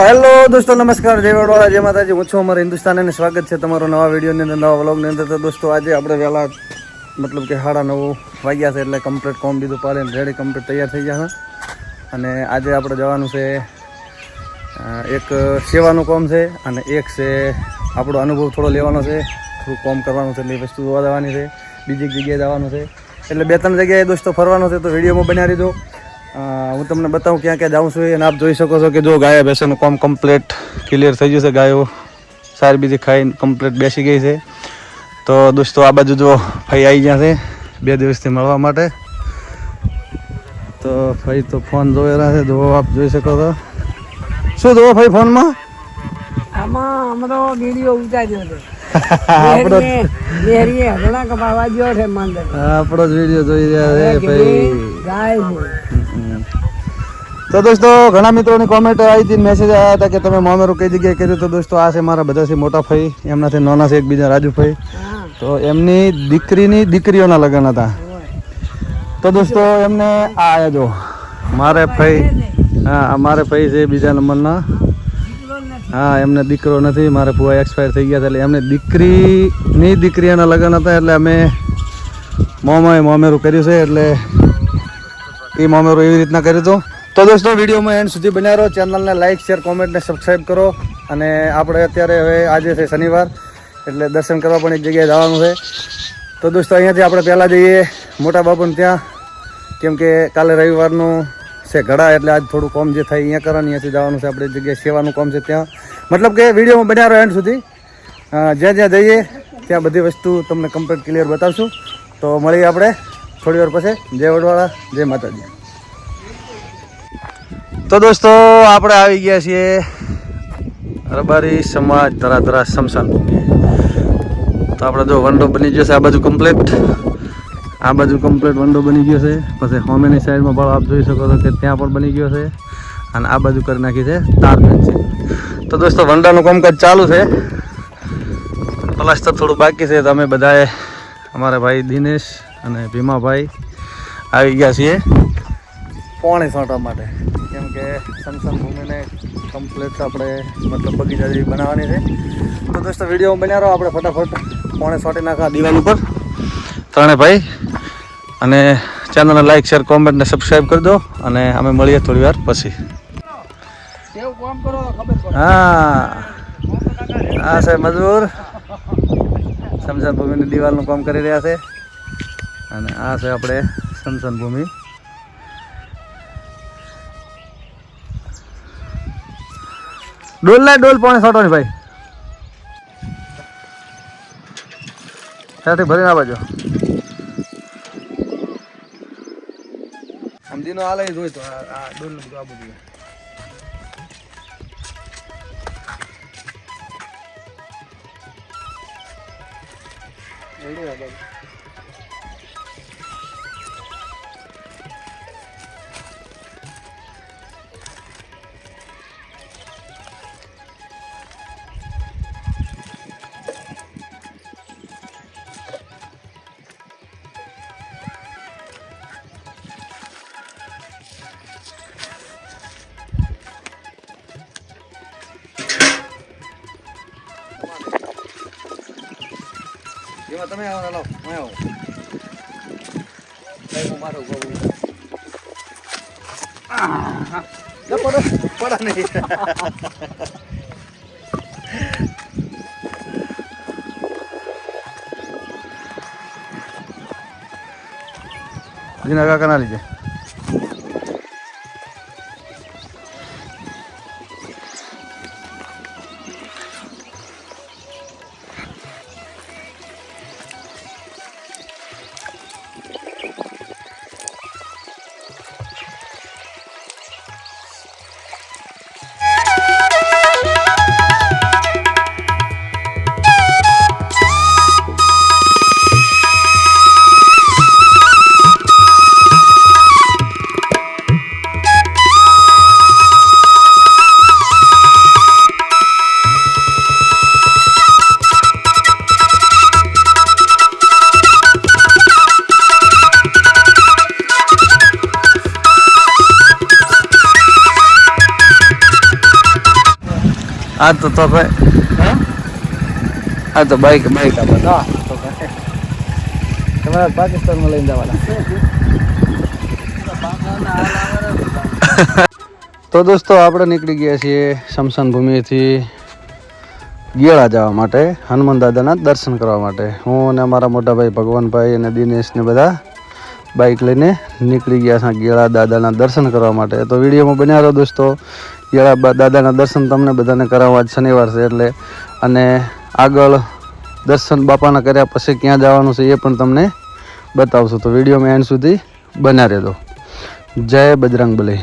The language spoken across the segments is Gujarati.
હેલો દોસ્તો નમસ્કાર જય વડવાળા જય માતાજી. હું છું અમારા હિન્દુસ્તાન સ્વાગત છે તમારો નવા વિડીયોની અંદર નવા વ્લોગની અંદર. તો દોસ્તો આજે આપણે વહેલા મતલબ કે સાડા નવ વાગ્યા છે એટલે કમ્પ્લીટ કોમ બીજું પાડે રેડી કમ્પ્લીટ તૈયાર થઈ ગયા છે. અને આજે આપણે જવાનું છે એક સેવાનું કોમ છે અને એક છે આપણો અનુભવ થોડો લેવાનો છે. થોડું કોમ કરવાનું છે એટલે વસ્તુ જોવા જવાની છે બીજી જગ્યાએ જવાનું છે. એટલે બે ત્રણ જગ્યાએ દોસ્તો ફરવાનું છે તો વિડીયોમાં બનાવી દીધો અ, હું તમને બતાવું ક્યાં ક્યાં જાઉં છું અને આપ જોઈ શકો છો કે જો ગાય બેસેનું કોમ કમ્પ્લીટ ક્લિયર થઈ ગયું છે ગાયો. સારી બીજી ખાઈને કમ્પ્લીટ બેસી ગઈ છે. તો દોસ્તો આ બાજુ જો ફઈ આવી ગયા છે બે દિવસથી મળવા માટે. તો ફઈ તો ફોન જોઈ રહ્યા છે જો આપ જોઈ શકો છો. શું જોવો ભાઈ ફોનમાં? આમાં અમારો વીડિયો ઉતાર્યો છે. આપણો આપણો જ વીડિયો જોઈ રહ્યા છે ભાઈ ગાય તો દોસ્તો ઘણા મિત્રોની કોમેન્ટ આવી હતી મેસેજ આવ્યા હતા કે તમે મોમેરું કઈ જગ્યાએ કર્યું તો દોસ્તો આ છે મારા બધાથી મોટા ભાઈ એમનાથી નાના છે એકબીજા રાજુભાઈ. ભાઈ તો એમની દીકરીની દીકરીઓના લગ્ન હતા. તો દોસ્તો એમને આ જો. મારે ભાઈ હા મારે ભાઈ છે બીજા નંબરના. હા એમને દીકરો નથી મારે પુઆ એક્સપાયર થઈ ગયા હતા એટલે એમને દીકરીની દીકરીઓના લગ્ન હતા એટલે અમે મોમાએ મોમેરું કર્યું છે એટલે એ મોમેરું એવી રીતના કર્યું હતું. તો દોસ્તો, વિડીયોમાં એન્ડ સુધી બન્યા રહો. ચેનલને લાઇક શેર, કોમેન્ટ ને સબસ્ક્રાઈબ કરો. અને આપણે અત્યારે હવે, આજે છે શનિવાર, એટલે દર્શન કરવા પણ એક જગ્યાએ જવાનું છે. તો દોસ્તો, અહીંયાથી આપણે પહેલાં જઈએ મોટા બાપુને ત્યાં. કેમ કે કાલે રવિવારનું છે ઘડા, એટલે આજ થોડું કોમ જે થાય અહીંયા કરવાનું, અહીંયાથી જવાનું છે. આપણે જગ્યાએ સેવાનું કોમ છે ત્યાં. મતલબ કે વિડીયોમાં બન્યા રહો એન્ડ સુધી. જ્યાં જ્યાં જઈએ, ત્યાં બધી વસ્તુ તમને કમ્પ્લીટ ક્લિયર બતાવશું. તો મળીએ આપણે થોડી વાર પછી. જય વડવાળા, જય માતાજી. તો દોસ્તો, આપણે આવી ગયા છીએ રબારી સમાજ ધરાધરા શમશાન તો આપણે જો વંડો બની ગયો છે, આ બાજુ કમ્પ્લીટ આ બાજુ કમ્પ્લીટ વંડો બની ગયો છે. પછી હોમેની સાઈડમાં પણ આપ જોઈ શકો છો કે ત્યાં પણ બની ગયો છે. અને આ બાજુ કરી નાખી છે તારમેન છે. તો દોસ્તો, વંડાનું કામકાજ ચાલુ છે. પ્લાસ્ટર થોડું બાકી છે. તો અમે બધાએ અમારા ભાઈ દિનેશ અને ભીમાભાઈ આવી ગયા છીએ. પોણે સોંટવા માટે. કે સમસમ ભૂમિને કમ્પ્લીટ આપણે મતલબ બગીચા જેવી બનાવવાની છે. તો દોસ્તો વીડિયો બન્યા રહો આપણે ફટાફટ. પોણે સોટી નાખા દિવાલ ઉપર. ત્રણે ભાઈ. અને ચેનલને લાઈક શેર કોમેન્ટ ને સબસ્ક્રાઈબ કરી દો. અને અમે મળીએ થોડી વાર પછી. હા. હા આ છે મજૂર. સમસન ભૂમિની દિવાલનું કામ કરી રહ્યા છે. અને આ છે આપણે સમસન ભૂમિ ડોલ લાય, ડોલ પોણે સોટવાની ભાઈ. ત્યાંથી ભરીને આવજો. સમજીનો હાલે જોઈ તો આ આ ડોલ બધું આ બધું. તમે આવો લાવો હું આવો. કઈ હું મારો ગો પડો પડો નહીં ના આ તો તો ભાઈ. આ તો બાઈક બાઈક આ બધા. તમારા પાકિસ્તાનમાં લઈને જવાના. તો દોસ્તો આપણે નીકળી ગયા છીએ શમશાન ભૂમિથી ગેળા જવા માટે હનુમાન દાદાના દર્શન કરવા માટે. હું અને અમારા મોટાભાઈ ભગવાનભાઈ અને દિનેશને બધા બાઇક લઈને નીકળી ગયા છે ગેળા દાદાના દર્શન કરવા માટે. તો વિડીયોમાં બન્યા રહો દોસ્તો. ગેળા દાદાના દર્શન તમને બધાને કરાવવા શનિવાર છે એટલે. અને આગળ દર્શન બાપાના કર્યા પછી ક્યાં જવાનું છે એ પણ તમને બતાવશું. તો વિડીયોમાં એન્ડ સુધી બના રહેજો. જય બજરંગ બલી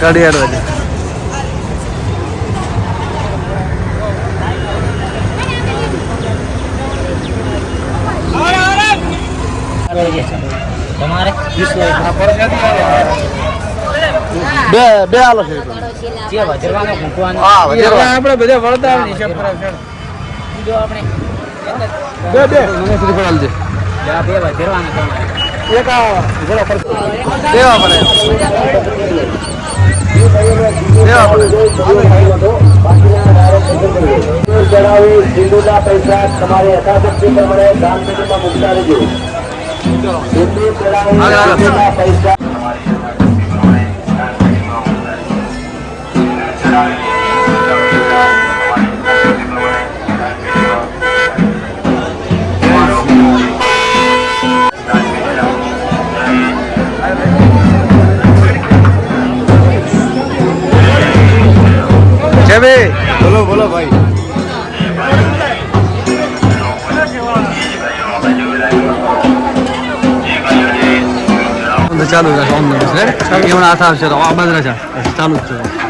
ગાડી આડવા તમારે? બે બે આલો છે. આપણે બધા વળતા છપરા બીજો આપણે બે બે. મને શ્રીફળ આલજે બે વજરવાનો તમારે. એક ઘોડા પર દેવા પડે જણાવી સિંધુના પૈસા તમારે યથાશક્તિ પ્રમાણે ગામ પેટીમાં મૂકતા રહેજો હાલો. પૈસા બોલો ભાઈ. ચાલુ છે શિવાય. એમણે હાથ આવશે આ બંધ રહેશે ચાલુ જ છે.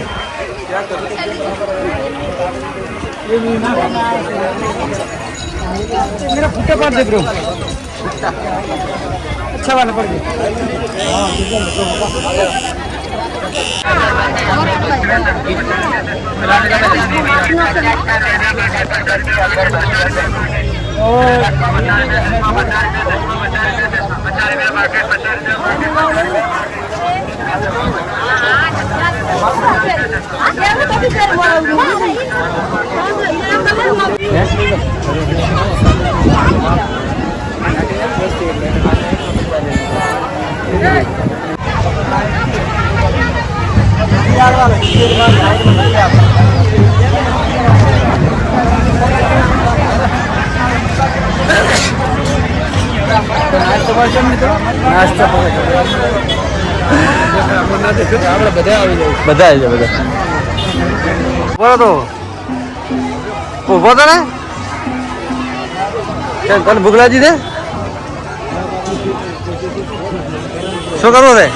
मेरा फुटे पार दे ब्रो अच्छा वाला पड़ गया নাস্তা পাওয়া যাবে બધા આવી જાય બધા બોલો તો. ઊભો તો ને. તને ભૂખ છે? શું કરવું તો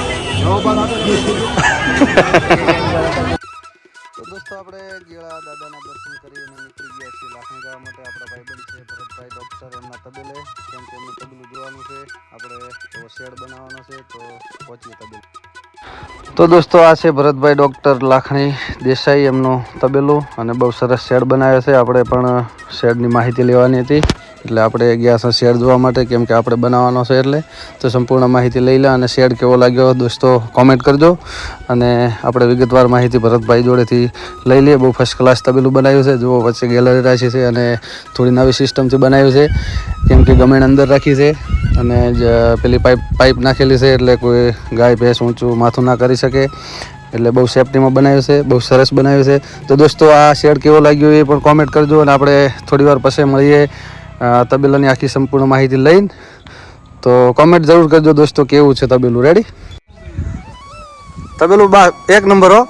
દોસ્તો આપણે ગેળા દાદાના દર્શન કરી અને નીકળી ગયા છીએ લાખણી જવા માટે. આપણા ભાઈબંધ છે, ભરતભાઈ ડોક્ટર, એમના તબેલે, કેમ કે એમનું તબેલું જોવાનું છે. આપણે એવો શેડ બનાવવાનો છે, તો પહોંચીએ તબેલે. તો દોસ્તો, આ છે ભરતભાઈ ડૉક્ટર લાખણી દેસાઈ એમનું તબેલું અને બહુ સરસ શેડ બનાવ્યો છે. આપણે પણ શેડની માહિતી લેવાની હતી. એટલે આપણે ગયા છે શેડ જોવા માટે, કેમ કે આપણે બનાવવાનો છે એટલે. તો સંપૂર્ણ માહિતી લઈ લે અને શેડ કેવો લાગ્યો દોસ્તો કોમેન્ટ કરજો. અને આપણે વિગતવાર માહિતી ભરતભાઈ જોડેથી લઈ લઈએ. બહુ ફર્સ્ટ ક્લાસ તબેલું બનાવ્યું છે. જુઓ, વચ્ચે ગેલેરી રાખી છે અને થોડી નવી સિસ્ટમથી બનાવ્યું છે. કેમ કે ગમેણ અંદર રાખી છે. અને જ પેલી પાઇપ પાઇપ નાખેલી છે. એટલે કોઈ ગાય, ભેંસ ઊંચું, માથું ના કરી શકે. એટલે બહુ સેફટીમાં બનાવ્યું છે, બહુ સરસ બનાવ્યું છે. તો દોસ્તો, આ શેડ કેવો લાગ્યો એ પણ કોમેન્ટ કરજો અને આપણે થોડી વાર પછી મળીએ તબેલાની આખી સંપૂર્ણ માહિતી લઈને. તો કોમેન્ટ જરૂર કરજો દોસ્તો, કેવું છે તબેલું? રેડી તબેલું બા, એક નંબર હો.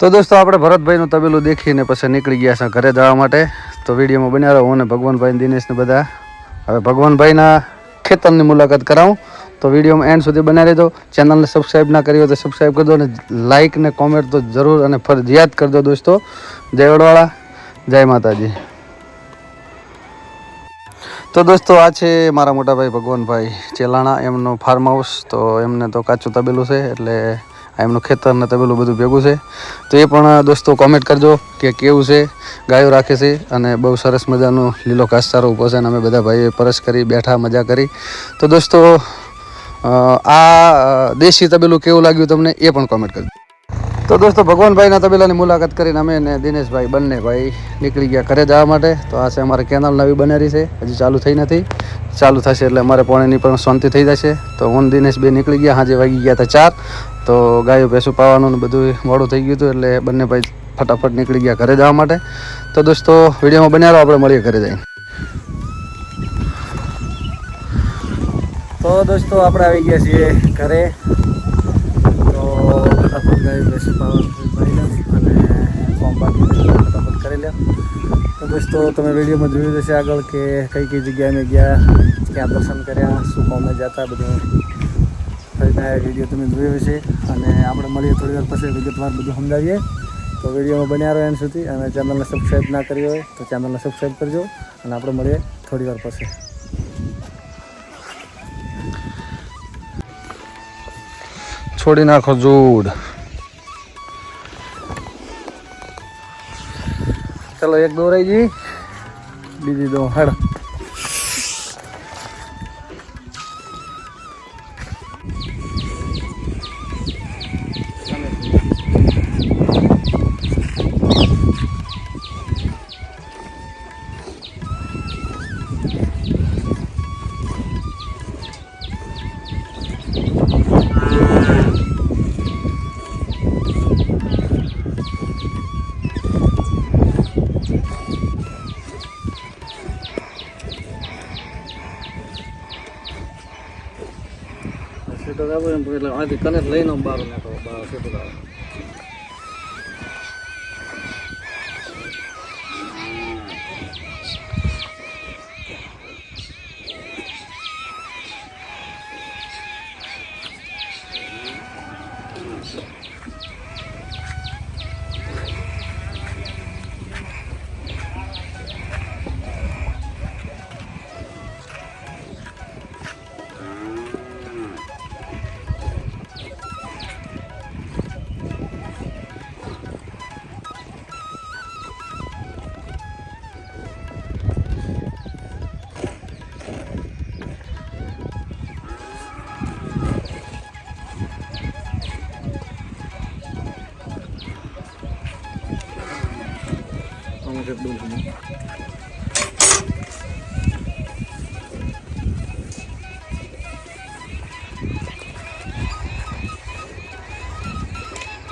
તો દોસ્તો, આપણે ભરતભાઈનું તબેલું દેખીને પછી નીકળી ગયા છે ઘરે જવા માટે. તો વિડીયોમાં બન્યા રહો. હું અને ભગવાનભાઈ દિનેશને બધા. હવે ભગવાનભાઈના ખેતરની મુલાકાત કરાવું. તો વિડીયોમાં એન્ડ સુધી બનાવી દો. ચેનલને સબસ્ક્રાઈબ ના કરી હોય તો સબસ્ક્રાઈબ દો અને લાઇક ને કોમેન્ટ તો જરૂર અને ફરજિયાત કરજો દોસ્તો. જય વડવાળા. જય માતાજી. તો દોસ્તો, આ છે મારા મોટાભાઈ ભગવાનભાઈ ચેલાણા. એમનું ફાર્મ હાઉસ તો એમને તો કાચું તબેલું છે, એટલે એમનું ખેતર ને તબેલું બધું ભેગું છે. તો એ પણ દોસ્તો કોમેન્ટ કરજો કે કેવું છે, ગાયો રાખે છે અને બહુ સરસ મજાનું લીલો ઘાસચારો ઊભો છે અને અમે બધા ભાઈએ પરસ કરી, બેઠા, મજા કરી. તો દોસ્તો આ દેશી તબેલું કેવું લાગ્યું તમને એ પણ કોમેન્ટ કરજો. તો દોસ્તો, ભગવાનભાઈના તબેલાની મુલાકાત કરીને અમે ને દિનેશભાઈ બંને ભાઈ નીકળી ગયા ઘરે જવા માટે. તો આ છે અમારે કેનાલ નવી બનેરી છે. હજી ચાલુ થઈ નથી. ચાલુ થશે એટલે અમારે પાણીની પણ શાંતિ થઈ જશે. તો હું દિનેશ બે નીકળી ગયા. હાજે વાગી ગયા હતા ચાર. તો ગાયો, ભેંસું પાવાનું ને બધું મોડું થઈ ગયું હતું એટલે બંને ભાઈ ફટાફટ નીકળી ગયા ઘરે જવા માટે. તો દોસ્તો, વિડીયોમાં બન્યા રહો, આપણે મળીએ ઘરે જઈને. તો દોસ્તો, આપણે આવી ગયા છીએ ઘરે. તો ફટાફટ ગાયું બેસી પાવાનું અને ફોર્મ ફટાફટ કરી લે. તો દોસ્તો, તમે વિડીયોમાં જોયું જશે આગળ કે કઈ કઈ જગ્યાએ ગયા, ક્યાં દર્શન કર્યા, શું કોમે જતા, બધું. ફરીના વીડિયો તમે જોયો હશે. અને આપણે મળીએ થોડી વાર પછી વિગતવાર બધું સમજાવીએ. તો વિડીયોમાં બન્યા રહો એમ સુધી. અને ચેનલને સબસ્ક્રાઈબ ના કરી હોય, તો ચેનલને સબસ્ક્રાઈબ કરજો. અને આપણે મળીએ થોડી વાર પછી. છોડી નાખો જૂડ. ચલો, એક દોરાઈ ગઈ. બીજી દો હડ કનેક્ટ લઈને આમ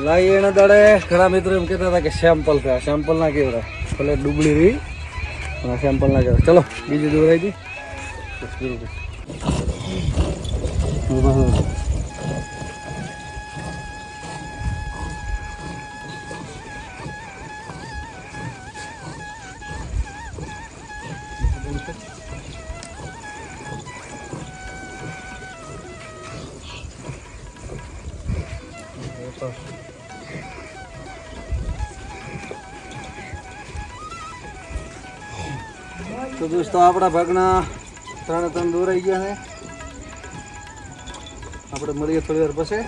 લાઈ એના દાડે ઘણા મિત્રો એમ કહેતા હતા કે સેમ્પલ થયા સેમ્પલ ના કેવડા ભલે ડુબળી રહી અને સેમ્પલ ના કેવડા ચલો, બીજી દોરાઈ દી. તો દોસ્તો, આપણા ભાગના ત્રણે ત્રણ દોરાઈ ગયા છે. આપણે મળીએ થોડી વાર પછી.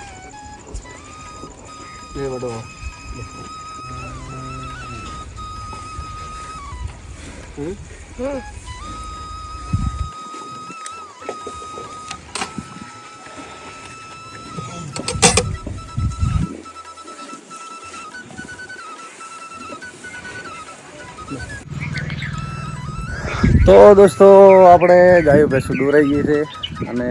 એ બધો હમ? તો દોસ્તો, આપણે ગાયો ભેંસો દોરાઈ ગઈ છે અને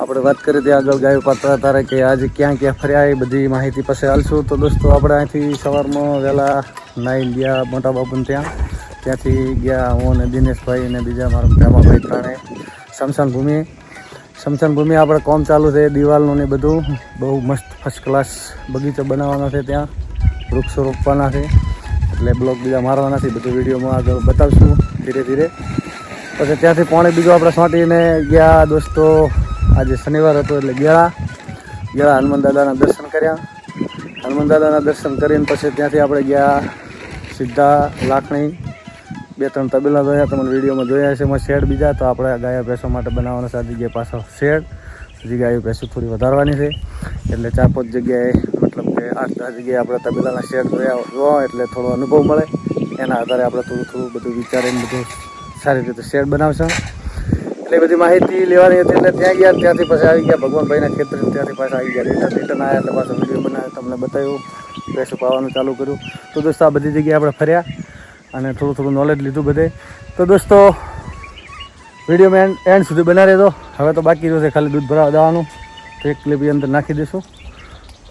આપણે વાત કરી હતી આગળ ગાયો પાત્ર તારે કે આજે ક્યાં ક્યાં ફર્યા એ બધી માહિતી પાસે હાલશું. તો દોસ્તો, આપણે અહીંથી સવારમાં વહેલા નાઈ ગયા મોટા બાપુને ત્યાં. ત્યાંથી ગયા હું અને દિનેશભાઈ અને બીજા મારા પ્રેમાભાઈ ત્રણે. સમશાન ભૂમિ. સમશાન ભૂમિ આપણે કોમ ચાલુ છે, દિવાલનું ને બધું. બહુ મસ્ત ફર્સ્ટ ક્લાસ બગીચો બનાવવાનો છે ત્યાં. વૃક્ષો રોપવાના છે. એટલે બ્લોગ બીજા મારવાના છે, બધું વિડીયોમાં આગળ બતાવશું. ધીરે ધીરે. પછી ત્યાંથી પોણે બીજું આપણે સોંટીને ગયા દોસ્તો, આજે શનિવાર હતો એટલે ગેળા. ગેળા હનુમાન દાદાના દર્શન કર્યા. હનુમાન દાદાના દર્શન કરીને પછી ત્યાંથી આપણે ગયા સીધા લાખણી. બે ત્રણ તબેલા જોયા, તમને વિડીયોમાં જોયા છે એમાં શેડ બીજા, તો આપણે ગાયો ભેંસો માટે બનાવવાના સાદી ગયા પાછળ શેડ. હજી ગાયો ભેંસો થોડી વધારવાની છે. એટલે ચાર પાંચ જગ્યાએ, મતલબ કે આઠ દસ જગ્યાએ આપણે તબેલાના શેડ જોયા, જોવા, એટલે થોડો અનુભવ મળે. એના આધારે આપણે થોડું થોડું બધું વિચારીને બધું સારી રીતે શેડ બનાવશું. એટલે બધી માહિતી લેવાની હતી એટલે ત્યાં ગયા ત્યાંથી પછી આવી ગયા. ભગવાનભાઈના ખેતર ત્યાંથી પાછા આવી ગયા. રિટર્ન રિટર્ન આવ્યા એટલે પાછો વીડિયો બનાવ્યો. તમને બતાવ્યું. ભેંસો પાવાનું ચાલુ કર્યું. તો દોસ્તો આ બધી જગ્યાએ આપણે ફર્યા અને થોડું થોડું નોલેજ લીધું બધે. તો દોસ્તો વિડીયોમાં એન્ડ એન્ડ સુધી બનાવી દો હવે તો બાકી રહેશે ખાલી દૂધ ભરાવા દેવાનું. તો એક ક્લિપ અંદર નાખી દઈશું.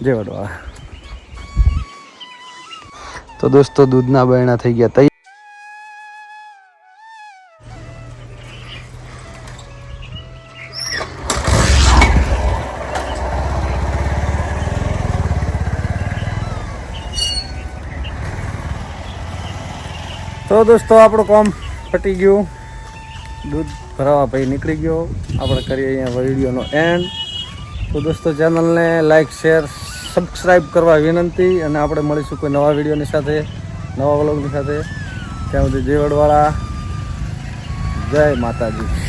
જય વડવા તો દોસ્તો, દૂધના બરણા થઈ ગયા. તૈયાર? તો દોસ્તો, આપણું કોમ પટી ગયું. દૂધ ભરાવા પછી નીકળી ગયો. આપણે કરીએ અહીંયા વિડીયોનો એન્ડ તો દોસ્તો, ચેનલને લાઈક શેર સબસ્ક્રાઈબ કરવા વિનંતી અને આપણે મળીશું કોઈ નવા વિડીયોની સાથે, નવા વ્લોગની સાથે. ત્યાં સુધી જય વડવાળા જય માતાજી.